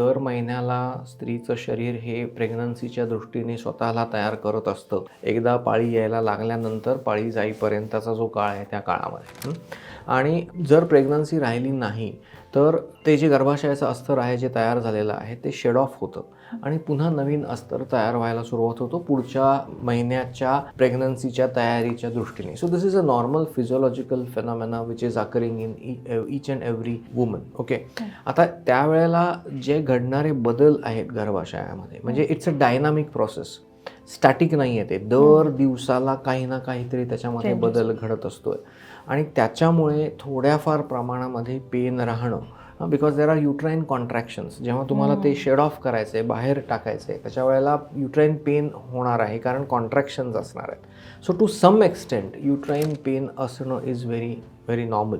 दर महिन्याला स्त्रीचं शरीर हे प्रेग्नन्सीच्या दृष्टीने स्वतःला तयार करत असतं. एकदा पाळी यायला लागल्यानंतर पाळी जाईपर्यंतचा जो काळ आहे त्या काळामध्ये. आणि जर प्रेग्नन्सी राहिली नाही तर ते जे गर्भाशयाचं अस्तर आहे जे तयार झालेलं आहे ते शेड ऑफ होतं. आणि पुन्हा नवीन अस्तर तयार व्हायला सुरुवात होतो पुढच्या महिन्याच्या प्रेग्नन्सीच्या तयारीच्या दृष्टीने. So this is a normal physiological phenomena which is occurring in each and every woman okay आता त्यावेळेला जे घडणारे बदल आहेत गर्भाशयामध्ये म्हणजे it's a dynamic process static नाही आहे ते दर दिवसाला काही ना काहीतरी त्याच्यामध्ये. बदल घडत असतोय. आणि त्याच्यामुळे थोड्याफार प्रमाणामध्ये पेन राहणं बिकॉज देर आर युट्राईन कॉन्ट्रॅक्शन्स जेव्हा तुम्हाला ते शेड ऑफ करायचं आहे बाहेर टाकायचं आहे त्याच्या वेळेला युट्राईन पेन होणार आहे कारण कॉन्ट्रॅक्शन्स असणार आहेत. So to some extent uterine pain असणं इज व्हेरी व्हेरी नॉर्मल